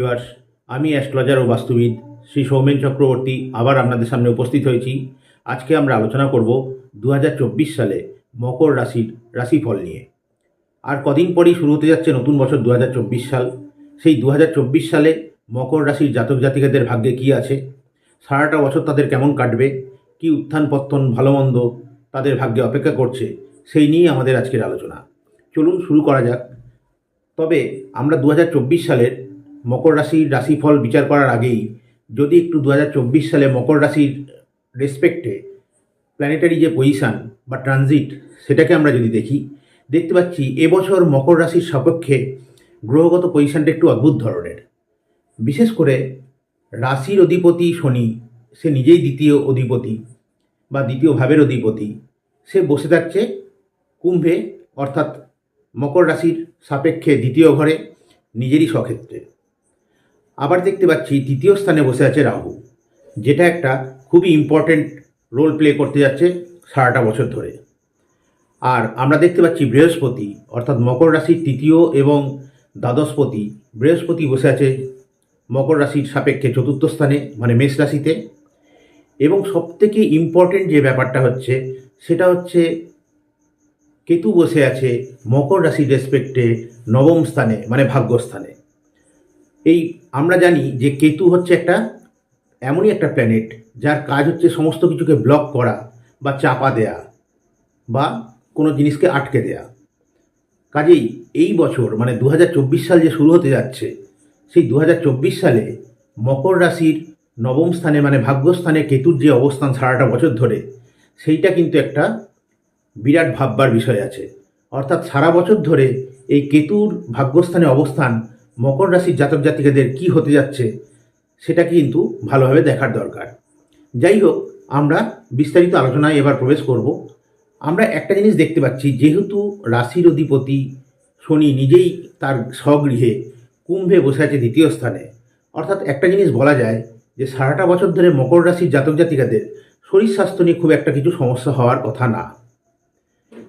Viewers আমি astrologer ও বাস্তুবিদ শ্রী সৌমেন চক্রবর্তী আবার আপনাদের সামনে উপস্থিত হয়েছি। আজকে আমরা আলোচনা করব দু হাজার চব্বিশ সালে মকর রাশির রাশিফল নিয়ে। আর কদিন পরেই শুরু হতে যাচ্ছে নতুন বছর দু হাজার চব্বিশ সাল। সেই দু হাজার চব্বিশ সালে মকর রাশির জাতক জাতিকাদের ভাগ্যে কী আছে? সারাটা বছর তাদের কেমন কাটবে? কি উত্থান পত্তন ভালো মন্দ তাদের ভাগ্যে অপেক্ষা করছে? সেই নিয়ে আমাদের আজকের আলোচনা। চলুন শুরু করা যাক। তবে আমরা দু হাজার চব্বিশ সালের মকর রাশির রাশিফল বিচার করার আগেই যদি একটু দু হাজার চব্বিশ সালে মকর রাশির রেসপেক্টে প্ল্যানেটারি যে পজিশান বা ট্রানজিট সেটাকে আমরা যদি দেখি, দেখতে পাচ্ছি এবছর মকর রাশির সপক্ষে গ্রহগত পজিশানটা একটু অদ্ভুত ধরনের। বিশেষ করে রাশির অধিপতি শনি, সে নিজেই দ্বিতীয় অধিপতি বা দ্বিতীয় ভাবের অধিপতি। সে বসে থাকছে কুম্ভে, অর্থাৎ মকর রাশির সাপেক্ষে দ্বিতীয় ঘরে, নিজেরই স্বক্ষেত্রে। আবার দেখতে পাচ্ছি তৃতীয় স্থানে বসে আছে রাহু, যেটা একটা খুবই ইম্পর্ট্যান্ট রোল প্লে করতে যাচ্ছে সারাটা বছর ধরে। আর আমরা দেখতে পাচ্ছি বৃহস্পতি, অর্থাৎ মকর রাশির তৃতীয় এবং দ্বাদশপতি বৃহস্পতি বসে আছে মকর রাশির সাপেক্ষে চতুর্থ স্থানে মানে মেষ রাশিতে। এবং সবথেকে ইম্পর্ট্যান্ট যে ব্যাপারটা হচ্ছে, সেটা হচ্ছে কেতু বসে আছে মকর রাশির রেসপেক্টে নবম স্থানে মানে ভাগ্যস্থানে এই আমরা জানি যে কেতু হচ্ছে একটা এমনই একটা প্ল্যানেট যার কাজ হচ্ছে সমস্ত কিছুকে ব্লক করা বা চাপা দেয়া বা কোনো জিনিসকে আটকে দেয়া। কাজেই এই বছর মানে দু হাজার চব্বিশ সাল যে শুরু হতে যাচ্ছে, সেই দু হাজার চব্বিশ সালে মকর রাশির নবম স্থানে মানে ভাগ্যস্থানে কেতুর যে অবস্থান সারাটা বছর ধরে, সেইটা কিন্তু একটা বিরাট ভাববার বিষয় আছে। অর্থাৎ সারা বছর ধরে এই কেতুর ভাগ্যস্থানে অবস্থান মকর রাশির জাতক জাতিকাদের কি হতে যাচ্ছে, সেটা কিন্তু ভালোভাবে দেখার দরকার। যাই হোক, আমরা বিস্তারিত আলোচনায় এবার প্রবেশ করব। আমরা একটা জিনিস দেখতে পাচ্ছি, যেহেতু রাশির অধিপতি শনি নিজেই তার স্বগৃহে কুম্ভে বসে আছে দ্বিতীয় স্থানে, অর্থাৎ একটা জিনিস বলা যায় যে সারাটা বছর ধরে মকর রাশির জাতক জাতিকাদের শরীর স্বাস্থ্য নিয়ে খুব একটা কিছু সমস্যা হওয়ার কথা না।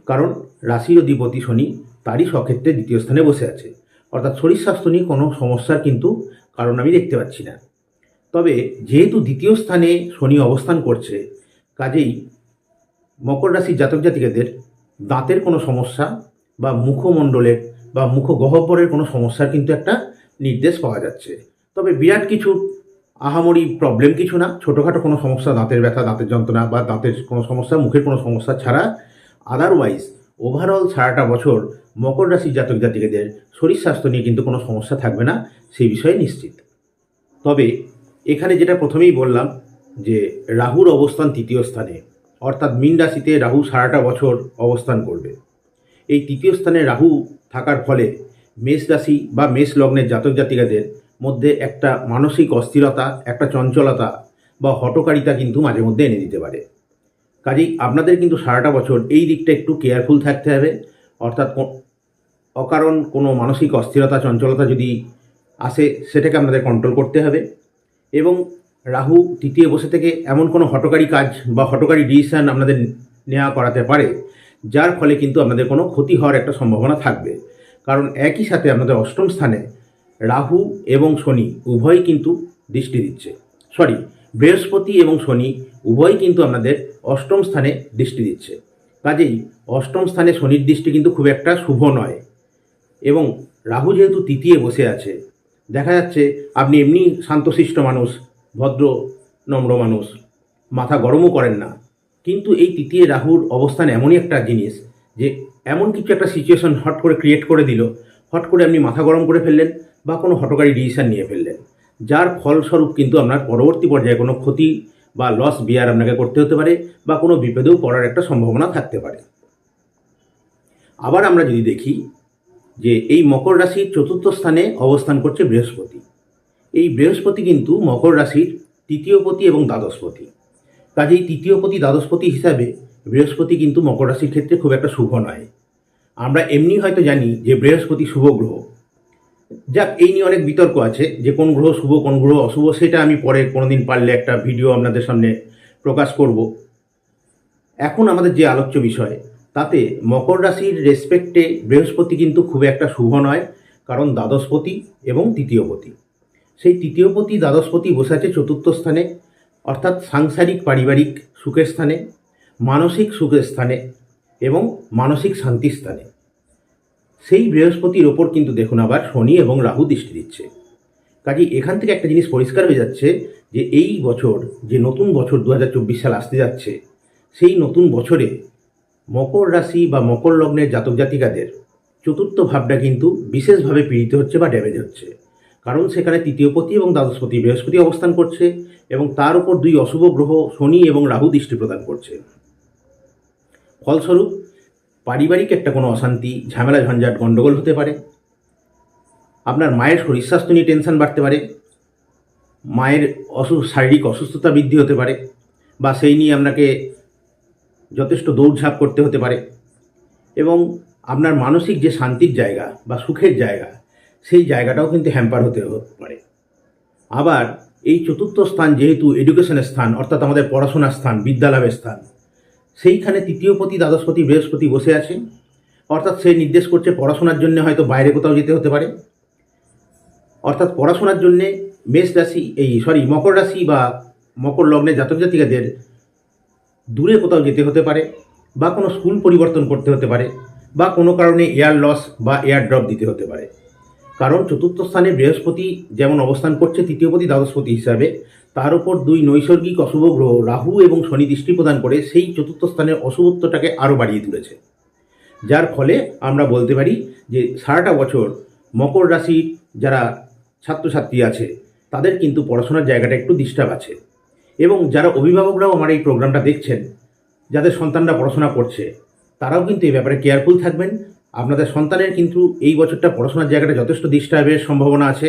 কারণ রাশির অধিপতি শনি তারই স্বক্ষেত্রে দ্বিতীয় স্থানে বসে আছে। অর্থাৎ শরীর স্বাস্থ্য নিয়ে কোনো সমস্যার কিন্তু কারণ আমি দেখতে পাচ্ছি না। তবে যেহেতু দ্বিতীয় স্থানে শনি অবস্থান করছে, কাজেই মকর রাশির জাতক জাতিকাদের দাঁতের কোনো সমস্যা বা মুখমণ্ডলের বা মুখ গহ্বরের কোনো সমস্যার কিন্তু একটা নির্দেশ পাওয়া যাচ্ছে। তবে বিরাট কিছু আহামরি প্রবলেম কিছু না, ছোটোখাটো কোনো সমস্যা, দাঁতের ব্যথা, দাঁতের যন্ত্রণা বা দাঁতের কোনো সমস্যা, মুখের কোনো সমস্যা ছাড়া আদারওয়াইজ ওভারঅল সারাটা বছর মকর রাশির জাতক জাতিকাদের শরীর স্বাস্থ্য নিয়ে কিন্তু কোনো সমস্যা থাকবে না, সেই বিষয়ে নিশ্চিত। তবে এখানে যেটা প্রথমেই বললাম যে রাহুর অবস্থান তৃতীয় স্থানে, অর্থাৎ মীন রাশিতে রাহু সারাটা বছর অবস্থান করবে। এই তৃতীয় স্থানে রাহু থাকার ফলে মেষ রাশি বা মেষ লগ্নের জাতক জাতিকাদের মধ্যে একটা মানসিক অস্থিরতা, একটা চঞ্চলতা বা হটকারিতা কিন্তু মাঝে মধ্যে এনে দিতে পারে। কাজেই আপনাদের কিন্তু সারাটা বছর এই দিকটা একটু কেয়ারফুল থাকতে হবে। অর্থাৎ অকারণ কোনো মানসিক অস্থিরতা, চঞ্চলতা যদি আসে, সেটাকে আপনাদের কন্ট্রোল করতে হবে। এবং রাহু তৃতীয় বসে থেকে এমন কোনো হটকারী কাজ বা হটকারী ডিসিশান আপনাদের নেওয়া করাতে পারে, যার ফলে কিন্তু আপনাদের কোনো ক্ষতি হওয়ার একটা সম্ভাবনা থাকবে। কারণ একই সাথে আপনাদের অষ্টম স্থানে রাহু এবং শনি উভয়ই কিন্তু দৃষ্টি দিচ্ছে। সরি বৃহস্পতি এবং শনি উভয়ই কিন্তু আপনাদের অষ্টম স্থানে দৃষ্টি দিচ্ছে। কাজেই অষ্টম স্থানে শনির দৃষ্টি কিন্তু খুব একটা শুভ নয়। এবং রাহু যেহেতু তৃতীয় বসে আছে, দেখা যাচ্ছে আপনি এমনি শান্তশিষ্ট মানুষ, ভদ্র, নম্র মানুষ, মাথা গরমও করেন না। কিন্তু এই তৃতীয় রাহুর অবস্থান এমনই একটা জিনিস যে এমন কিছু একটা সিচুয়েশন হট করে ক্রিয়েট করে দিল, হট করে আপনি মাথা গরম করে ফেললেন বা কোনো হটকারী ডিসিশন নিয়ে ফেললেন। যার ফলস্বরূপ কিন্তু আপনার পরবর্তী পর্যায়ে কোনো ক্ষতি বা লস বিয়ার আপনাকে করতে হতে পারে বা কোনো বিপদেও পড়ার একটা সম্ভাবনা থাকতে পারে। আবার আমরা যদি দেখি যে এই মকর রাশির চতুর্থ স্থানে অবস্থান করছে বৃহস্পতি। এই বৃহস্পতি কিন্তু মকর রাশির তৃতীয়পতি এবং দ্বাদশপতি কাজেই তৃতীয়পতি দ্বাদশপতি হিসাবে বৃহস্পতি কিন্তু মকর রাশির ক্ষেত্রে খুব একটা শুভ নয়। আমরা এমনি হয়তো জানি যে বৃহস্পতি শুভ গ্রহ। যাক, এই নিয়ে অনেক বিতর্ক আছে, যে কোন গ্রহ শুভ, কোন গ্রহ অশুভ, সেটা আমি পরে কোনোদিন পারলে একটা ভিডিও আপনাদের সামনে প্রকাশ করব। এখন আমাদের যে আলোচ্য বিষয়, তাতে মকর রাশির রেসপেক্টে বৃহস্পতি কিন্তু খুব একটা শুভ নয়, কারণ দ্বাদশপতি এবং তৃতীয়পতি। সেই তৃতীয়পতি, দ্বাদশপতি বসে আছে চতুর্থ স্থানে, অর্থাৎ সাংসারিক, পারিবারিক সুখের স্থানে, মানসিক সুখের স্থানে এবং মানসিক শান্তির স্থানে। সেই বৃহস্পতির ওপর কিন্তু দেখুন আবার শনি এবং রাহু দৃষ্টি দিচ্ছে। কাজে এখান থেকে একটা জিনিস পরিষ্কার হয়ে যাচ্ছে যে এই বছর যে নতুন বছর দু হাজার চব্বিশ সাল আসতে যাচ্ছে, সেই নতুন বছরে মকর রাশি বা মকর লগ্নের জাতক জাতিকাদের চতুর্থ ভাবটা কিন্তু বিশেষভাবে পীড়িত হচ্ছে বা ড্যামেজ হচ্ছে। কারণ সেখানে তৃতীয়পতি এবং দ্বাদশপতি বৃহস্পতি অবস্থান করছে এবং তার উপর দুই অশুভ গ্রহ শনি এবং রাহু দৃষ্টি প্রদান করছে। ফলস্বরূপ পারিবারিক একটা কোনো অশান্তি, ঝামেলা, ঝঞ্ঝাট গণ্ডগোল হতে পারে। আপনার মায়ের শরীর স্বাস্থ্য নিয়ে টেনশন বাড়তে পারে। মায়ের অসু, শারীরিক অসুস্থতা বৃদ্ধি হতে পারে বা সেই নিয়ে আপনাকে যথেষ্ট দৌড়ঝাঁপ করতে হতে পারে। এবং আপনার মানসিক যে শান্তির জায়গা বা সুখের জায়গা, সেই জায়গাটাও কিন্তু হ্যাম্পার হতে পারে। আবার এই চতুর্থ স্থান যেহেতু এডুকেশনের স্থান, অর্থাৎ আমাদের পড়াশোনার স্থান, বিদ্যালয়ের স্থান সেইখানে তৃতীয়পতি দ্বাদশপতি বৃহস্পতি বসে আছে। অর্থাৎ সে নির্দেশ করছে পড়াশোনার জন্য হয়তো বাইরে কোথাও যেতে হতে পারে। অর্থাৎ পড়াশোনার জন্যে মেষ রাশি, এই সরি মকর রাশি বা মকর লগ্নের জাতক জাতিকাদের দূরে কোথাও যেতে হতে পারে বা কোনো স্কুল পরিবর্তন করতে হতে পারে বা কোনো কারণে এয়ার লস বা এয়ার ড্রপ দিতে হতে পারে। কারণ চতুর্থ স্থানে বৃহস্পতি যেমন অবস্থান করছে, তৃতীয়পতি দ্বাদশপতি হিসাবে। তার উপর দুই নৈসর্গিক অশুভ গ্রহ, রাহু এবং শনি দৃষ্টি প্রদান করে সেই চতুর্থ স্থানের অশুভত্বটাকে আরও বাড়িয়ে তুলেছে। যার ফলে আমরা বলতে পারি যে সারাটা বছর মকর রাশির যারা ছাত্রছাত্রী আছে, তাদের কিন্তু পড়াশোনার জায়গাটা একটু ডিস্টার্ব আছে। এবং যারা অভিভাবকরাও আমার এই প্রোগ্রামটা দেখছেন, যাদের সন্তানরা পড়াশোনা করছে, তারাও কিন্তু এই ব্যাপারে কেয়ারফুল থাকবেন। আপনাদের সন্তানের কিন্তু এই বছরটা পড়াশোনার জায়গাটা যথেষ্ট ডিস্টার্বের সম্ভাবনা আছে।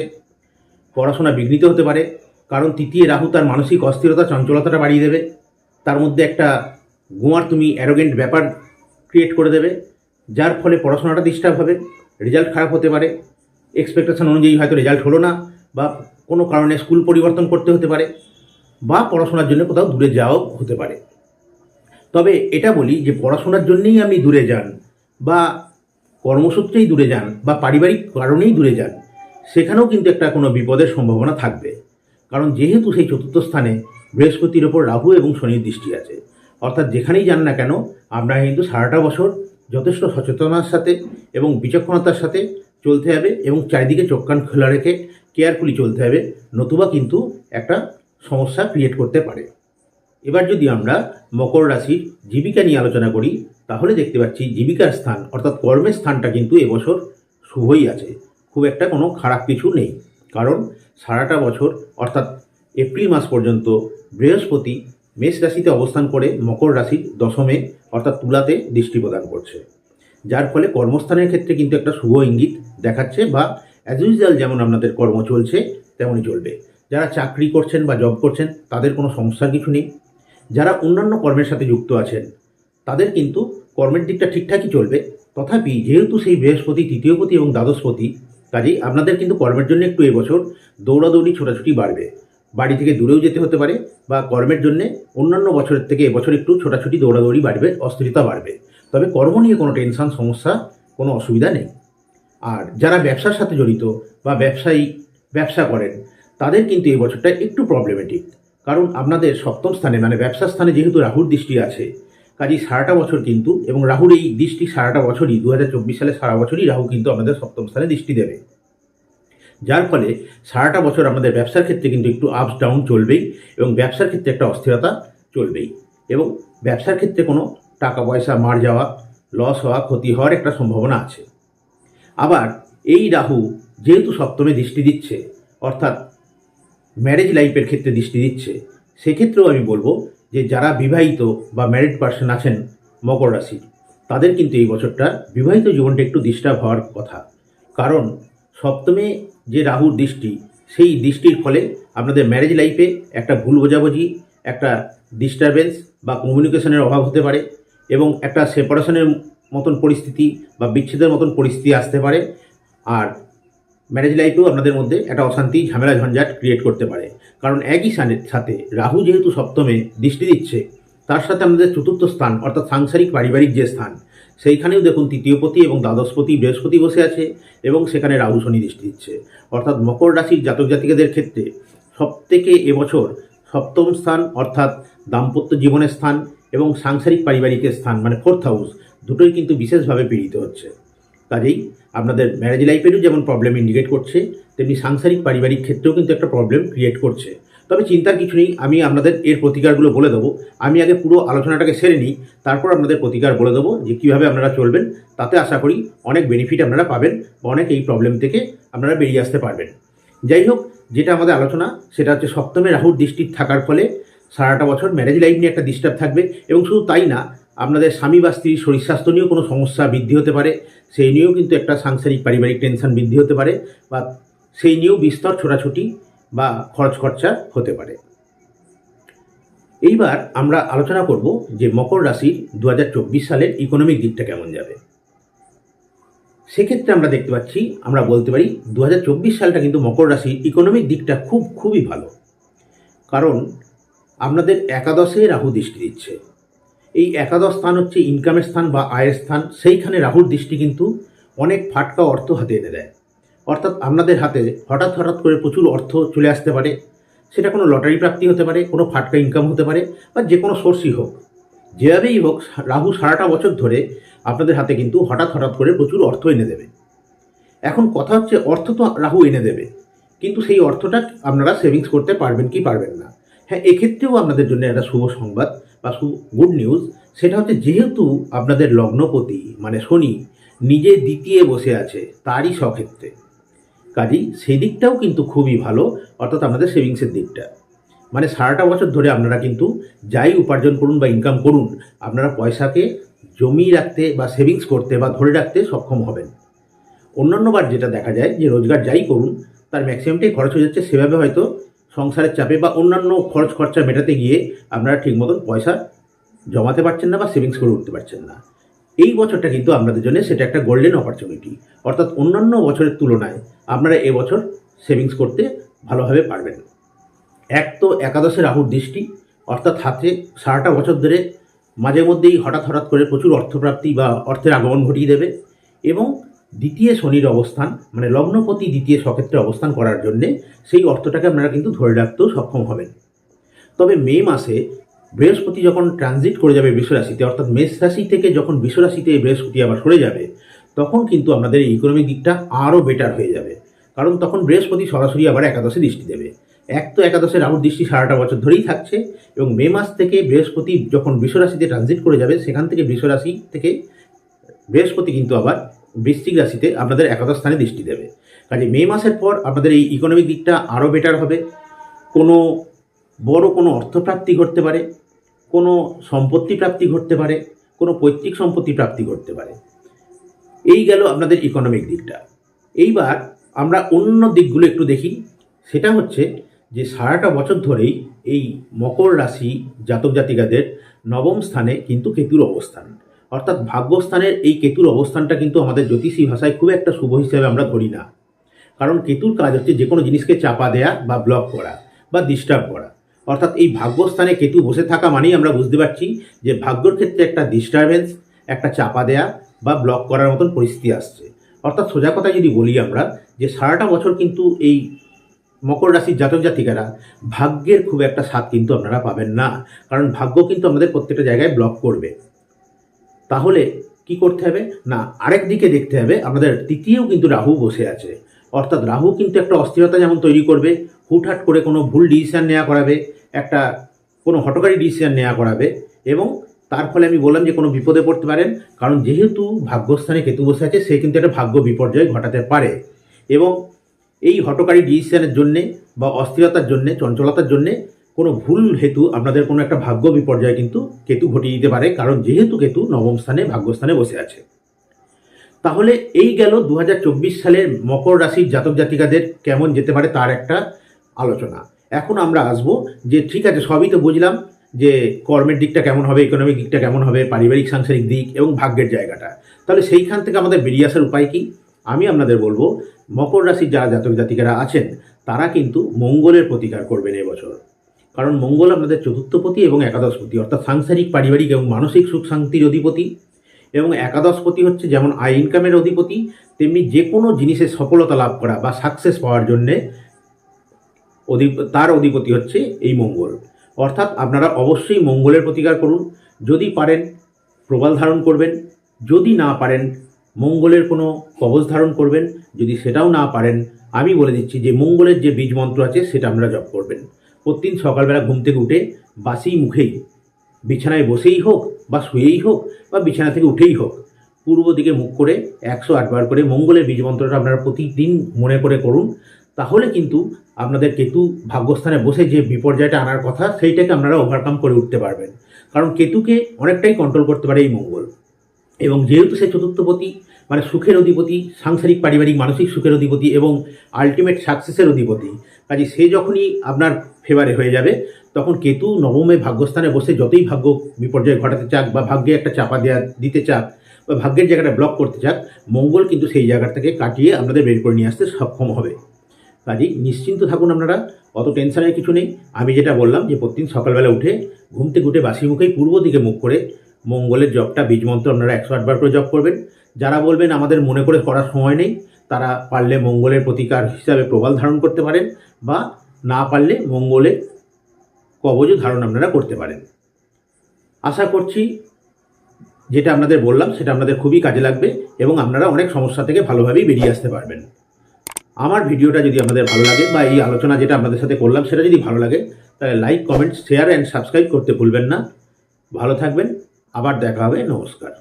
পড়াশোনা বিঘ্নিত হতে পারে, কারণ তৃতীয় রাহু তার মানসিক অস্থিরতা, চঞ্চলতাটা বাড়িয়ে দেবে। তার মধ্যে একটা গোয়ার তুমি অ্যারোগেন্ট ব্যাপার ক্রিয়েট করে দেবে, যার ফলে পড়াশোনাটা ডিস্টার্ব হবে রেজাল্ট খারাপ হতে পারে। এক্সপেকটেশন অনুযায়ী হয়তো রেজাল্ট হলো না, বা কোনো কারণে স্কুল পরিবর্তন করতে হতে পারে, বা পড়াশোনার জন্য কোথাও দূরে যাওয়াও হতে পারে। তবে এটা বলি যে পড়াশোনার জন্যেই আপনি দূরে যান, বা কর্মসূত্রেই দূরে যান বা পারিবারিক কারণেই দূরে যান, সেখানেও কিন্তু একটা কোনো বিপদের সম্ভাবনা থাকবে। কারণ যেহেতু সেই চতুর্থ স্থানে বৃহস্পতির ওপর রাহু এবং শনির দৃষ্টি আছে, অর্থাৎ যেখানেই যান না কেন আপনারা কিন্তু সারাটা বছর যথেষ্ট সচেতনার সাথে এবং বিচক্ষণতার সাথে চলতে হবে এবং চারিদিকে চোখ কান খোলা রেখে কেয়ারফুলি চলতে হবে, নতুবা কিন্তু একটা সমস্যা ক্রিয়েট করতে পারে। এবার যদি আমরা মকর রাশির জীবিকা নিয়ে আলোচনা করি, তাহলে দেখতে পাচ্ছি জীবিকার স্থান, অর্থাৎ কর্মের স্থানটা কিন্তু এবছর শুভই আছে। খুব একটা কোনো খারাপ কিছু নেই, কারণ সারাটা বছর, অর্থাৎ এপ্রিল মাস পর্যন্ত বৃহস্পতি মেষ রাশিতে অবস্থান করে মকর রাশির দশমে, অর্থাৎ তুলাতে দৃষ্টি প্রদান করছে। যার ফলে কর্মস্থানের ক্ষেত্রে কিন্তু একটা শুভ ইঙ্গিত দেখাচ্ছে বা অ্যাজ ইউজুয়াল যেমন আপনাদের কর্ম চলছে, তেমনই চলবে। যারা চাকরি করছেন বা জব করছেন, তাদের কোনো সমস্যার কিছু নেই। যারা অন্যান্য কর্মের সাথে যুক্ত আছেন, তাদের কিন্তু কর্মের দিকটা ঠিকঠাকই চলবে। তথাপি যেহেতু সেই বৃহস্পতি, তৃতীয়পতি এবং দ্বাদশপতি, কাজেই আপনাদের কিন্তু কর্মের জন্য একটু এবছর দৌড়াদৌড়ি, ছোটাছুটি বাড়বে। বাড়ি থেকে দূরেও যেতে হতে পারে বা কর্মের জন্যে অন্যান্য বছরের থেকে এবছর একটু ছোটাছুটি, দৌড়াদৌড়ি বাড়বে, অস্থিরতা বাড়বে। তবে কর্ম নিয়ে কোনো টেনশন, সমস্যা, কোনো অসুবিধা নেই। আর যারা ব্যবসার সাথে জড়িত বা ব্যবসায়ী, ব্যবসা করেন, তাদের কিন্তু এই বছরটা একটু প্রবলেমেটিক কারণ আপনাদের সপ্তম স্থানে মানে ব্যবসার স্থানে যেহেতু রাহুর দৃষ্টি আছে, কাজেই সারাটা বছর কিন্তু, এবং রাহুর এই দৃষ্টি সারাটা বছরই দু হাজার চব্বিশ সালে সারা বছরই রাহু কিন্তু আমাদের সপ্তম স্থানে দৃষ্টি দেবে। যার ফলে সারাটা বছর আমাদের ব্যবসার ক্ষেত্রে কিন্তু একটু আপস ডাউন চলবেই, এবং ব্যবসার ক্ষেত্রে একটা অস্থিরতা চলবেই। এবং ব্যবসার ক্ষেত্রে কোনো টাকা পয়সা মার যাওয়া লস হওয়া, ক্ষতি হওয়ার একটা সম্ভাবনা আছে। আবার এই রাহু যেহেতু সপ্তমে দৃষ্টি দিচ্ছে, অর্থাৎ ম্যারেজ লাইফের ক্ষেত্রে দৃষ্টি দিচ্ছে, সেক্ষেত্রেও আমি বলব যে যারা বিবাহিত বা ম্যারিড পার্সন আছেন মকর রাশি, তাদের কিন্তু এই বছরটা বিবাহিত জীবনটা একটু ডিস্টার্ব হওয়ার কথা। কারণ সপ্তমে যে রাহুর দৃষ্টি, সেই দৃষ্টির ফলে আপনাদের ম্যারেজ লাইফে একটা ভুল বোঝাবুঝি, একটা ডিস্টারবেন্স বা কমিউনিকেশনের অভাব হতে পারে এবং একটা সেপারেশনের মতন পরিস্থিতি বা বিচ্ছেদের মতন পরিস্থিতি আসতে পারে। আর ম্যারেজ লাইফেও আপনাদের মধ্যে একটা অশান্তি, ঝামেলা, ঝঞ্ঝাট ক্রিয়েট করতে পারে। কারণ একই সাথে রাহু যেহেতু সপ্তমে দৃষ্টি দিচ্ছে, তার সাথে আমাদের চতুর্থ স্থান, অর্থাৎ সাংসারিক পারিবারিক যে স্থান, সেইখানেও দেখুন তৃতীয়পতি এবং দ্বাদশপতি বৃহস্পতি বসে আছে এবং সেখানে রাহু শনি দৃষ্টি দিচ্ছে। অর্থাৎ মকর রাশির জাতক জাতিকাদের ক্ষেত্রে সবথেকে এবছর সপ্তম স্থান, অর্থাৎ দাম্পত্য জীবনের স্থান এবং সাংসারিক পারিবারিকের স্থান মানে ফোর্থ হাউস দুটোই কিন্তু বিশেষভাবে পীড়িত হচ্ছে। কাজেই আপনাদের ম্যারেজ লাইফেরও যেমন প্রবলেম ইন্ডিকেট করছে, তেমনি সাংসারিক পারিবারিক ক্ষেত্রেও কিন্তু একটা প্রবলেম ক্রিয়েট করছে। তবে চিন্তার কিছু নেই, আমি আপনাদের এর প্রতিকারগুলো বলে দেবো। আমি আগে পুরো আলোচনাটাকে সেরে নিই, তারপর আপনাদের প্রতিকার বলে দেবো যে কীভাবে আপনারা চলবেন। তাতে আশা করি অনেক বেনিফিট আপনারা পাবেন বা অনেক এই প্রবলেম থেকে আপনারা বেরিয়ে আসতে পারবেন। যাই হোক, যেটা আমাদের আলোচনা, সেটা হচ্ছে সপ্তমে রাহুর দৃষ্টি থাকার ফলে সারাটা বছর ম্যারেজ লাইফ নিয়ে একটা ডিস্টার্ব থাকবে। এবং শুধু তাই না, আপনাদের স্বামী বা স্ত্রীর শরীর স্বাস্থ্য নিয়েও কোনো সমস্যা বৃদ্ধি হতে পারে। সেই নিয়েও কিন্তু একটা সাংসারিক পারিবারিক টেনশন বৃদ্ধি হতে পারে বা সেই নিয়েও বিস্তর ছোটাছুটি বা খরচ খরচা হতে পারে। এইবার আমরা আলোচনা করব যে মকর রাশির দু হাজার চব্বিশ সালের ইকোনমিক দিকটা কেমন যাবে। সেক্ষেত্রে আমরা দেখতে পাচ্ছি, আমরা বলতে পারি দু হাজার চব্বিশ সালটা কিন্তু মকর রাশির ইকোনমিক দিকটা খুব, খুবই ভালো। কারণ আপনাদের একাদশে রাহু দৃষ্টি দিচ্ছে। এই একাদশ স্থান হচ্ছে ইনকামের স্থান বা আয়ের স্থান। সেইখানে রাহুর দৃষ্টি কিন্তু অনেক ফাটকা অর্থ হাতে এনে দেয়। অর্থাৎ আপনাদের হাতে হঠাৎ হঠাৎ করে প্রচুর অর্থ চলে আসতে পারে। সেটা কোনো লটারি প্রাপ্তি হতে পারে, কোনো ফাটকা ইনকাম হতে পারে বা যে কোনো সোর্সই হোক। যেভাবেই হোক রাহু সারাটা বছর ধরে আপনাদের হাতে কিন্তু হঠাৎ হঠাৎ করে প্রচুর অর্থ এনে দেবে। এখন কথা হচ্ছে, অর্থ তো রাহু এনে দেবে। কিন্তু সেই অর্থটা আপনারা সেভিংস করতে পারবেন কি পারবেন না। হ্যাঁ এক্ষেত্রেও আপনাদের জন্য একটা শুভ সংবাদ। বা গুড নিউজ সেটা হচ্ছে যেহেতু আপনাদের লগ্নপতি মানে শনি, নিজে দ্বিতীয় বসে আছে, তারই স্বক্ষেত্রে কাজেই সেই দিকটাও কিন্তু খুবই ভালো, অর্থাৎ আপনাদের সেভিংসের দিকটা। মানে সারাটা বছর ধরে আপনারা কিন্তু যাই উপার্জন করুন বা ইনকাম করুন, আপনারা পয়সাকে জমিয়ে রাখতে বা সেভিংস করতে বা ধরে রাখতে সক্ষম হবেন। অন্যান্যবার যেটা দেখা যায় যে রোজগার যাই করুন, তার ম্যাক্সিমামটাই খরচ হয়ে যাচ্ছে, সেভাবে হয়তো সংসারের চাপে বা অন্যান্য খরচ খরচা মেটাতে গিয়ে আপনারা ঠিক মতন পয়সা জমাতে পারছেন না বা সেভিংস করে উঠতে পারছেন না। এই বছরটা কিন্তু আপনাদের জন্য সেটা একটা গোল্ডেন অপরচুনিটি অর্থাৎ অন্যান্য বছরের তুলনায় আপনারা এবছর সেভিংস করতে ভালোভাবে পারবেন। এক তো একাদশে রাহুর দৃষ্টি, অর্থাৎ হাতে সারাটা বছর ধরে মাঝে মধ্যেই হঠাৎ হঠাৎ করে প্রচুর অর্থপ্রাপ্তি বা অর্থের আগমন ঘটিয়ে দেবে এবং দ্বিতীয় শনির অবস্থান মানে লগ্নপতি দ্বিতীয় সক্ষেত্রে অবস্থান করার জন্যে সেই অর্থটাকে আপনারা কিন্তু ধরে রাখতেও সক্ষম হবেন। তবে মে মাসে বৃহস্পতি যখন ট্রানজিট করে যাবে বিশ্বরাশিতে অর্থাৎ মেষ রাশি থেকে যখন বিশ্বরাশিতে বৃহস্পতি আবার সরে যাবে, তখন কিন্তু আপনাদের ইকোনমিক দিকটা আরও বেটার হয়ে যাবে। কারণ তখন বৃহস্পতি সরাসরি আবার একাদশে দৃষ্টি দেবে। এক তো একাদশে রাহুর দৃষ্টি সারাটা বছর ধরেই থাকছে এবং মে মাস থেকে বৃহস্পতি যখন বিশ্বরাশিতে ট্রানজিট করে যাবে, সেখান থেকে বিশ্বরাশি থেকে বৃহস্পতি কিন্তু আবার বৃশ্চিক রাশিতে আপনাদের একাদশ স্থানে দৃষ্টি দেবে। কাজে মে মাসের পর আপনাদের এই ইকোনমিক দিকটা আরও বেটার হবে। কোনো বড় কোনো অর্থপ্রাপ্তি ঘটতে পারে, কোনো সম্পত্তি প্রাপ্তি ঘটতে পারে, কোনো পৈতৃক সম্পত্তি প্রাপ্তি ঘটতে পারে। এই গেল আপনাদের ইকোনমিক দিকটা। এইবার আমরা অন্য দিকগুলো একটু দেখি। সেটা হচ্ছে যে সারাটা বছর ধরেই এই মকর রাশি জাতক জাতিকাদের নবম স্থানে কিন্তু কেতুর অবস্থান। অর্থাৎ ভাগ্যস্থানের এই কেতুর অবস্থানটা কিন্তু আমাদের জ্যোতিষী ভাষায় খুব একটা শুভ হিসেবে আমরা ধরি না। কারণ কেতুর কাজ হচ্ছে যে কোনো জিনিসকে চাপা দেয়া বা ব্লক করা বা ডিস্টার্ব করা। অর্থাৎ এই ভাগ্যস্থানে কেতু বসে থাকা মানেই আমরা বুঝতে পারছি যে ভাগ্যর ক্ষেত্রে একটা ডিস্টারবেন্স একটা চাপা দেয়া বা ব্লক করার মতন পরিস্থিতি আসছে। অর্থাৎ সোজা কথা যদি বলি আমরা যে সারাটা বছর কিন্তু এই মকর রাশির জাতক জাতিকারা ভাগ্যের খুব একটা স্বাদ কিন্তু আপনারা পাবেন না। কারণ ভাগ্য কিন্তু আমাদের প্রত্যেকটা জায়গায় ব্লক করবে। তাহলে কি করতে হবে? না, আরেক দিকে দেখতে হবে, আমাদের তৃতীয় কিন্তু রাহু বসে আছে। অর্থাৎ রাহু কিন্তু একটা অস্থিরতা যেমন তৈরি করবে, হুটহাট করে কোনো ভুল ডিসিশান নেওয়া করাবে, একটা কোনো হটকারী ডিসিশান নেওয়া করাবে এবং তার ফলে আমি বললাম যে কোনো বিপদে পড়তে পারেন, কারণ যেহেতু ভাগ্যস্থানে কেতু বসে আছে, সে কিন্তু একটা ভাগ্য বিপর্যয় ঘটাতে পারে এবং এই হটকারী ডিসিশানের জন্যে বা অস্থিরতার জন্যে, চঞ্চলতার জন্যে কোনো ভুল হেতু, আপনাদের কোনো একটা ভাগ্য বিপর্যয় কিন্তু কেতু ঘটিয়ে দিতে পারে, কারণ যেহেতু কেতু নবম স্থানে ভাগ্যস্থানে বসে আছে। তাহলে এই গেল দু হাজার চব্বিশ সালের মকর রাশির জাতক জাতিকাদের কেমন যেতে পারে তার একটা আলোচনা। এখন আমরা আসব যে ঠিক আছে, সবই তো বুঝলাম যে কর্মের দিকটা কেমন হবে ইকোনমিক দিকটা কেমন হবে, পারিবারিক, সাংসারিক দিক এবং ভাগ্যের জায়গাটা। তাহলে সেইখান থেকে আমাদের বেরিয়ে আসার উপায় কী? আমি আপনাদের বলব, মকর রাশির যারা জাতক জাতিকারা আছেন, তারা কিন্তু মঙ্গলের প্রতিকার করবেন এবছর। কারণ মঙ্গল আপনাদের চতুর্থপতি এবং একাদশপতি, অর্থাৎ সাংসারিক, পারিবারিক এবং মানসিক সুখ শান্তির অধিপতি। এবং একাদশপতি হচ্ছে যেমন আয় ইনকামের অধিপতি, তেমনি যে কোনো জিনিসে সফলতা লাভ করা বা সাকসেস পাওয়ার জন্যে অধিপ তার অধিপতি হচ্ছে এই মঙ্গল। অর্থাৎ আপনারা অবশ্যই মঙ্গলের প্রতিকার করুন। যদি পারেন, প্রবাল ধারণ করবেন। যদি না পারেন, মঙ্গলের কোনো কবচ ধারণ করবেন। যদি সেটাও না পারেন, আমি বলে দিচ্ছি যে মঙ্গলের যে বীজ মন্ত্র আছে, সেটা আপনারা জপ করবেন। প্রতিদিন সকালবেলা ঘুম থেকে উঠে বাসি মুখেই, বিছানায় বসেই হোক বা শুয়েই হোক বা বিছানা থেকে উঠেই হোক, পূর্ব দিকে মুখ করে একশো আটবার করে মঙ্গলের বীজ মন্ত্রটা আপনারা প্রতিদিন মনে করে করুন। তাহলে কিন্তু আপনাদের কেতু ভাগ্যস্থানে বসে যে বিপর্যয়টা আনার কথা, সেইটাকে আপনারা ওভারকাম করে উঠতে পারবেন। কারণ কেতুকে অনেকটাই কন্ট্রোল করতে পারে এই মঙ্গল। এবং যেহেতু সে চতুর্থপতি মানে সুখের অধিপতি, সাংসারিক, পারিবারিক, মানসিক সুখের অধিপতি এবং আলটিমেট সাকসেসের অধিপতি কাজে সে যখনই আপনার ফেভারে হয়ে যাবে, তখন কেতু নবমে ভাগ্যস্থানে বসে যতই ভাগ্য বিপর্যয় ঘটাতে চাক বা ভাগ্যে একটা চাপা দেওয়া দিতে চাক বা ভাগ্যের জায়গাটা ব্লক করতে চাক, মঙ্গল কিন্তু সেই জায়গা থেকে কাটিয়ে আপনাদের বের করে নিয়ে আসতে সক্ষম হবে। কাজেই নিশ্চিন্ত থাকুন আপনারা, অত টেনশনের কিছু নেই। আমি যেটা বললাম যে প্রতিদিন সকালবেলা উঠে ঘুম থেকে বাসি মুখেই পূর্ব দিকে মুখ করে মঙ্গলের জপটা বীজ মন্ত্র আপনারা একশো আটবার করে জপ করবেন। যারা বলবেন আমাদের মনে করে করার সময় নেই তারা পারলে মঙ্গলের প্রতিকার হিসাবে প্রবাল ধারণ করতে পারেন বা না পারলে মঙ্গলের কবজও ধারণ আপনারা করতে পারেন। আশা করছি যেটা আপনাদের বললাম সেটা আপনাদের খুবই কাজে লাগবে এবং আপনারা অনেক সমস্যা থেকে ভালোভাবেই বেরিয়ে আসতে পারবেন। আমার ভিডিওটা যদি আপনাদের ভালো লাগে বা এই আলোচনা যেটা আপনাদের সাথে করলাম সেটা যদি ভালো লাগে, তাহলে like comment share and subscribe করতে ভুলবেন না। ভালো থাকবেন, আবার দেখা হবে, নমস্কার।